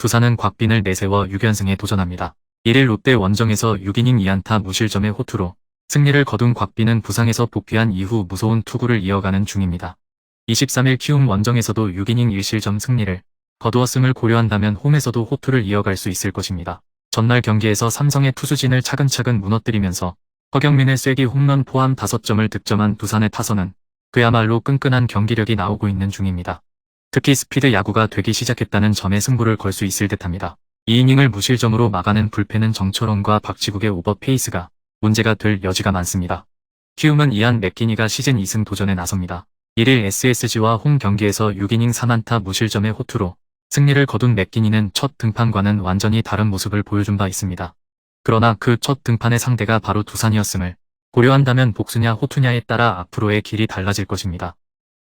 두산은 곽빈을 내세워 6연승에 도전합니다. 1일 롯데 원정에서 6이닝 2안타 무실점의 호투로 승리를 거둔 곽빈은 부상에서 복귀한 이후 무서운 투구를 이어가는 중입니다. 23일 키움 원정에서도 6이닝 1실점 승리를 거두었음을 고려한다면 홈에서도 호투를 이어갈 수 있을 것입니다. 전날 경기에서 삼성의 투수진을 차근차근 무너뜨리면서 허경민의 쐐기 홈런 포함 5점을 득점한 두산의 타선은 그야말로 끈끈한 경기력이 나오고 있는 중입니다. 특히 스피드 야구가 되기 시작했다는 점에 승부를 걸 수 있을 듯합니다. 2이닝을 무실점으로 막아낸 불펜은 정철원과 박지국의 오버 페이스가 문제가 될 여지가 많습니다. 키움은 이안 맥기니가 시즌 2승 도전에 나섭니다. 1일 SSG와 홈 경기에서 6이닝 3안타 무실점의 호투로 승리를 거둔 맥기니는 첫 등판과는 완전히 다른 모습을 보여준 바 있습니다. 그러나 그 첫 등판의 상대가 바로 두산이었음을 고려한다면 복수냐 호투냐에 따라 앞으로의 길이 달라질 것입니다.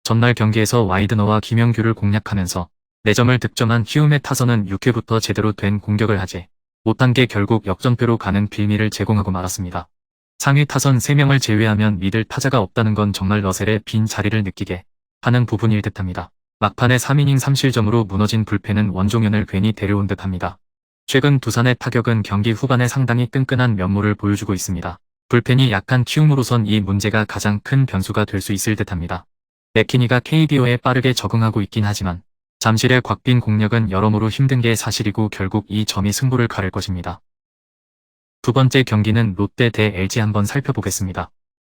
전날 경기에서 와이드너와 김영규를 공략하면서 4점을 득점한 키움의 타선은 6회부터 제대로 된 공격을 하지 못한 게 결국 역전패로 가는 빌미를 제공하고 말았습니다. 상위 타선 3명을 제외하면 믿을 타자가 없다는 건 정말 러셀의 빈 자리를 느끼게 하는 부분일 듯합니다. 막판에 3이닝 3실점으로 무너진 불펜은 원종현을 괜히 데려온 듯합니다. 최근 두산의 타격은 경기 후반에 상당히 끈끈한 면모를 보여주고 있습니다. 불펜이 약한 키움으로선 이 문제가 가장 큰 변수가 될 수 있을 듯합니다. 맥키니가 KBO에 빠르게 적응하고 있긴 하지만 잠실의 곽빈 공략은 여러모로 힘든 게 사실이고 결국 이 점이 승부를 가를 것입니다. 두 번째 경기는 롯데 대 LG 한번 살펴보겠습니다.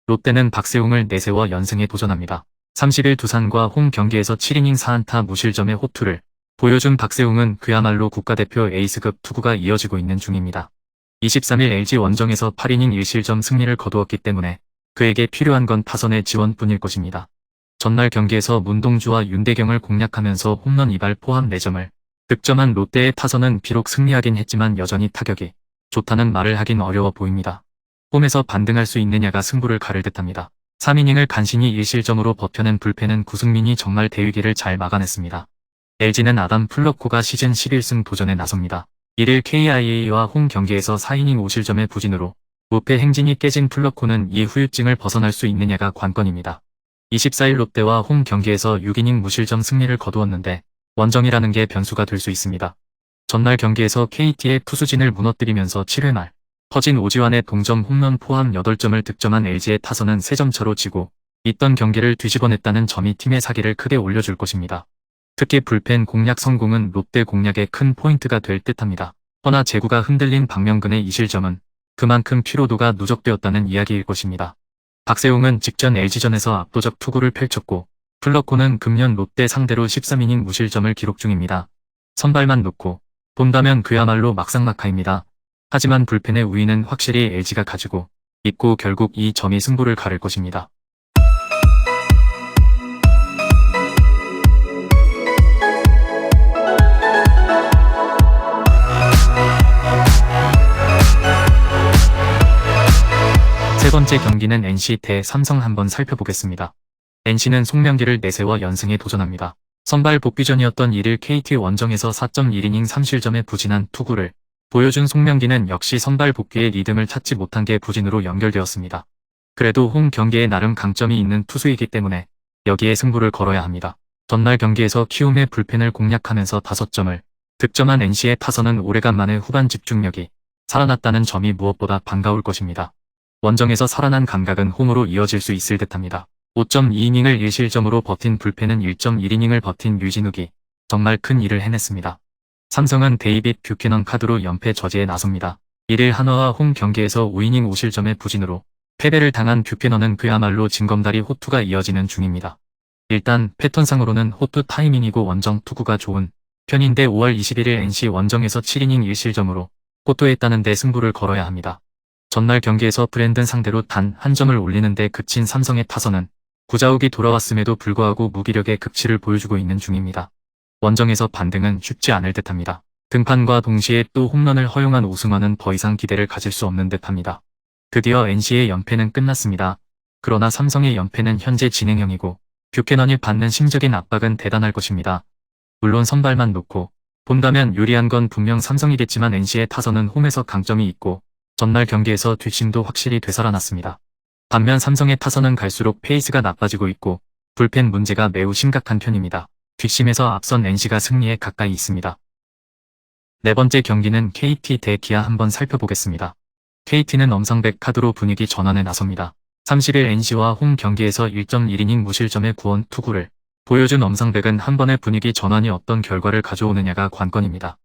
롯데는 박세웅을 내세워 연승에 도전합니다. 30일 두산과 홈 경기에서 7이닝 4안타 무실점의 호투를 보여준 박세웅은 그야말로 국가대표 에이스급 투구가 이어지고 있는 중입니다. 23일 LG 원정에서 8이닝 1실점 승리를 거두었기 때문에 그에게 필요한 건 타선의 지원뿐일 것입니다. 전날 경기에서 문동주와 윤대경을 공략하면서 홈런 2발 포함 4점을 득점한 롯데의 타선은 비록 승리하긴 했지만 여전히 타격이 좋다는 말을 하긴 어려워 보입니다. 홈에서 반등할 수 있느냐가 승부를 가를 듯합니다. 3이닝을 간신히 1실점으로 버텨낸 불펜은 구승민이 정말 대위기를 잘 막아냈습니다. LG는 아담 플러코가 시즌 11승 도전에 나섭니다. 1일 KIA와 홈 경기에서 4이닝 5실점의 부진으로 무패 행진이 깨진 플러코는 이 후유증을 벗어날 수 있느냐가 관건입니다. 24일 롯데와 홈 경기에서 6이닝 무실점 승리를 거두었는데 원정이라는 게 변수가 될 수 있습니다. 전날 경기에서 KT의 투수진을 무너뜨리면서 7회 말 터진 오지환의 동점 홈런 포함 8점을 득점한 LG의 타선은 3점 차로 지고 있던 경기를 뒤집어냈다는 점이 팀의 사기를 크게 올려줄 것입니다. 특히 불펜 공략 성공은 롯데 공략의 큰 포인트가 될 듯합니다. 허나 제구가 흔들린 박명근의 이실점은 그만큼 피로도가 누적되었다는 이야기일 것입니다. 박세웅은 직전 LG전에서 압도적 투구를 펼쳤고 플러코는 금년 롯데 상대로 13이닝 무실점을 기록 중입니다. 선발만 놓고 본다면 그야말로 막상막하입니다. 하지만 불펜의 우위는 확실히 LG가 가지고 있고 결국 이 점이 승부를 가를 것입니다. 세 번째 경기는 NC 대 삼성 한번 살펴보겠습니다. NC는 송명기를 내세워 연승에 도전합니다. 선발 복귀전이었던 1일 KT 원정에서 4.1이닝 3실점의 부진한 투구를 보여준 송명기는 역시 선발 복귀의 리듬을 찾지 못한 게 부진으로 연결되었습니다. 그래도 홈 경기에 나름 강점이 있는 투수이기 때문에 여기에 승부를 걸어야 합니다. 전날 경기에서 키움의 불펜을 공략하면서 5점을 득점한 NC의 타선은 오래간만에 후반 집중력이 살아났다는 점이 무엇보다 반가울 것입니다. 원정에서 살아난 감각은 홈으로 이어질 수 있을 듯합니다. 5.2이닝을 1실점으로 버틴 불펜은 1.1이닝을 버틴 류진욱이 정말 큰 일을 해냈습니다. 삼성은 데이빗 뷰캐넌 카드로 연패 저지에 나섭니다. 1일 한화와 홈 경기에서 5이닝 5실점의 부진으로 패배를 당한 뷰캐넌은 그야말로 징검다리 호투가 이어지는 중입니다. 일단 패턴상으로는 호투 타이밍이고 원정 투구가 좋은 편인데 5월 21일 NC 원정에서 7이닝 1실점으로 호투했다는 데 승부를 걸어야 합니다. 전날 경기에서 브랜든 상대로 단 한 점을 올리는데 그친 삼성의 타선은 구자욱이 돌아왔음에도 불구하고 무기력의 극치를 보여주고 있는 중입니다. 원정에서 반등은 쉽지 않을 듯합니다. 등판과 동시에 또 홈런을 허용한 오승환은 더 이상 기대를 가질 수 없는 듯합니다. 드디어 NC의 연패는 끝났습니다. 그러나 삼성의 연패는 현재 진행형이고 뷰캐넌이 받는 심적인 압박은 대단할 것입니다. 물론 선발만 놓고 본다면 유리한 건 분명 삼성이겠지만 NC의 타선은 홈에서 강점이 있고 전날 경기에서 뒷심도 확실히 되살아났습니다. 반면 삼성의 타선은 갈수록 페이스가 나빠지고 있고 불펜 문제가 매우 심각한 편입니다. 뒷심에서 앞선 NC가 승리에 가까이 있습니다. 네 번째 경기는 KT 대 기아 한번 살펴보겠습니다. KT는 엄상백 카드로 분위기 전환에 나섭니다. 30일 NC와 홈 경기에서 1.1이닝 무실점의 구원 투구를 보여준 엄상백은 한 번의 분위기 전환이 어떤 결과를 가져오느냐가 관건입니다.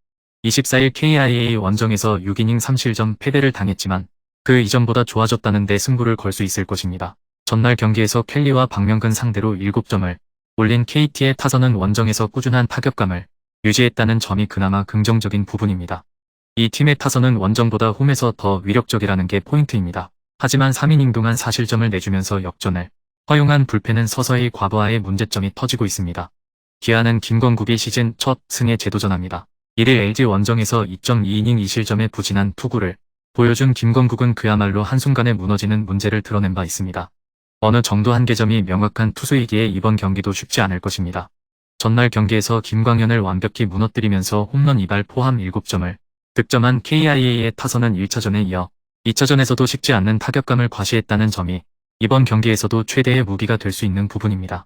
24일 KIA 원정에서 6이닝 3실점 패배를 당했지만 그 이전보다 좋아졌다는 데 승부를 걸 수 있을 것입니다. 전날 경기에서 켈리와 박명근 상대로 7점을 올린 KT의 타선은 원정에서 꾸준한 타격감을 유지했다는 점이 그나마 긍정적인 부분입니다. 이 팀의 타선은 원정보다 홈에서 더 위력적이라는 게 포인트입니다. 하지만 3이닝 동안 4실점을 내주면서 역전을 허용한 불펜은 서서히 과부하의 문제점이 터지고 있습니다. 기아는 김건국이 시즌 첫 승에 재도전합니다. 1일 LG 원정에서 2.2이닝 2실점의 부진한 투구를 보여준 김건국은 그야말로 한순간에 무너지는 문제를 드러낸 바 있습니다. 어느 정도 한계점이 명확한 투수이기에 이번 경기도 쉽지 않을 것입니다. 전날 경기에서 김광현을 완벽히 무너뜨리면서 홈런 2발 포함 7점을 득점한 KIA의 타선은 1차전에 이어 2차전에서도 식지 않는 타격감을 과시했다는 점이 이번 경기에서도 최대의 무기가 될 수 있는 부분입니다.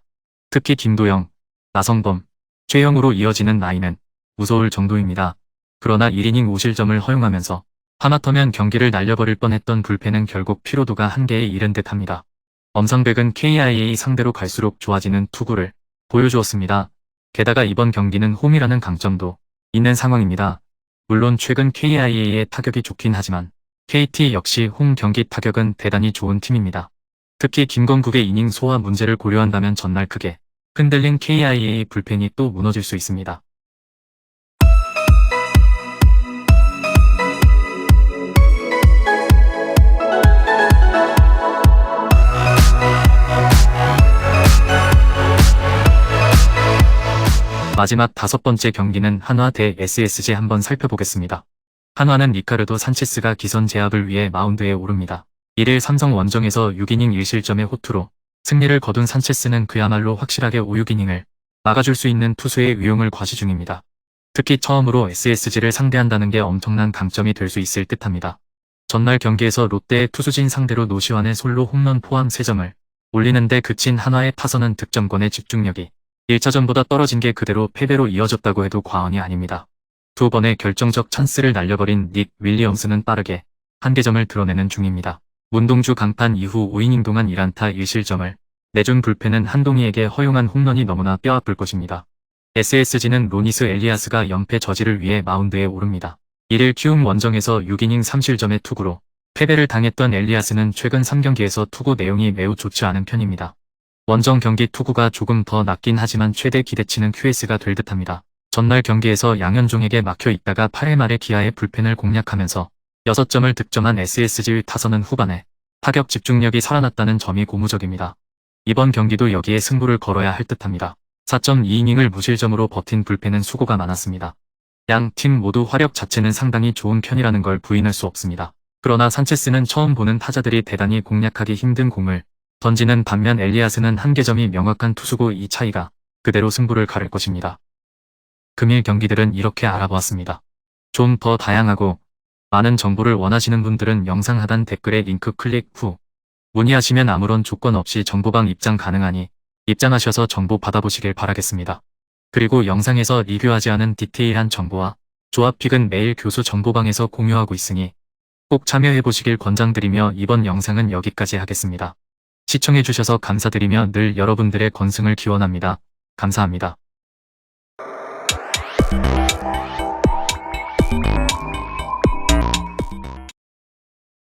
특히 김도영, 나성범, 최영으로 이어지는 라인은 무서울 정도입니다. 그러나 1이닝 5실점을 허용하면서 하마터면 경기를 날려버릴 뻔했던 불펜은 결국 피로도가 한계에 이른 듯합니다. 엄상백은 KIA 상대로 갈수록 좋아지는 투구를 보여주었습니다. 게다가 이번 경기는 홈이라는 강점도 있는 상황입니다. 물론 최근 KIA의 타격이 좋긴 하지만 KT 역시 홈 경기 타격은 대단히 좋은 팀입니다. 특히 김건국의 이닝 소화 문제를 고려한다면 전날 크게 흔들린 KIA 불펜이 또 무너질 수 있습니다. 마지막 다섯 번째 경기는 한화 대 SSG 한번 살펴보겠습니다. 한화는 리카르도 산체스가 기선 제압을 위해 마운드에 오릅니다. 1일 삼성 원정에서 6이닝 1실점의 호투로 승리를 거둔 산체스는 그야말로 확실하게 5, 6이닝을 막아줄 수 있는 투수의 위용을 과시 중입니다. 특히 처음으로 SSG를 상대한다는 게 엄청난 강점이 될 수 있을 듯합니다. 전날 경기에서 롯데의 투수진 상대로 노시환의 솔로 홈런 포함 3점을 올리는데 그친 한화의 타선은 득점권의 집중력이 1차전보다 떨어진 게 그대로 패배로 이어졌다고 해도 과언이 아닙니다. 두 번의 결정적 찬스를 날려버린 닉 윌리엄스는 빠르게 한계점을 드러내는 중입니다. 문동주 강판 이후 5이닝 동안 1안타 1실점을 내준 불펜은 한동희에게 허용한 홈런이 너무나 뼈아플 것입니다. SSG는 로니스 엘리아스가 연패 저지를 위해 마운드에 오릅니다. 1일 키움 원정에서 6이닝 3실점의 투구로 패배를 당했던 엘리아스는 최근 3경기에서 투구 내용이 매우 좋지 않은 편입니다. 원정 경기 투구가 조금 더 낫긴 하지만 최대 기대치는 QS가 될 듯합니다. 전날 경기에서 양현종에게 막혀 있다가 8회 말에 기아의 불펜을 공략하면서 6점을 득점한 SSG의 타선은 후반에 타격 집중력이 살아났다는 점이 고무적입니다. 이번 경기도 여기에 승부를 걸어야 할 듯합니다. 4.2이닝을 무실점으로 버틴 불펜은 수고가 많았습니다. 양 팀 모두 화력 자체는 상당히 좋은 편이라는 걸 부인할 수 없습니다. 그러나 산체스는 처음 보는 타자들이 대단히 공략하기 힘든 공을 던지는 반면 엘리아스는 한계점이 명확한 투수고 이 차이가 그대로 승부를 가를 것입니다. 금일 경기들은 이렇게 알아보았습니다. 좀 더 다양하고 많은 정보를 원하시는 분들은 영상 하단 댓글에 링크 클릭 후 문의하시면 아무런 조건 없이 정보방 입장 가능하니 입장하셔서 정보 받아보시길 바라겠습니다. 그리고 영상에서 리뷰하지 않은 디테일한 정보와 조합픽은 매일 교수 정보방에서 공유하고 있으니 꼭 참여해보시길 권장드리며 이번 영상은 여기까지 하겠습니다. 시청해주셔서 감사드리며 늘 여러분들의 건승을 기원합니다. 감사합니다.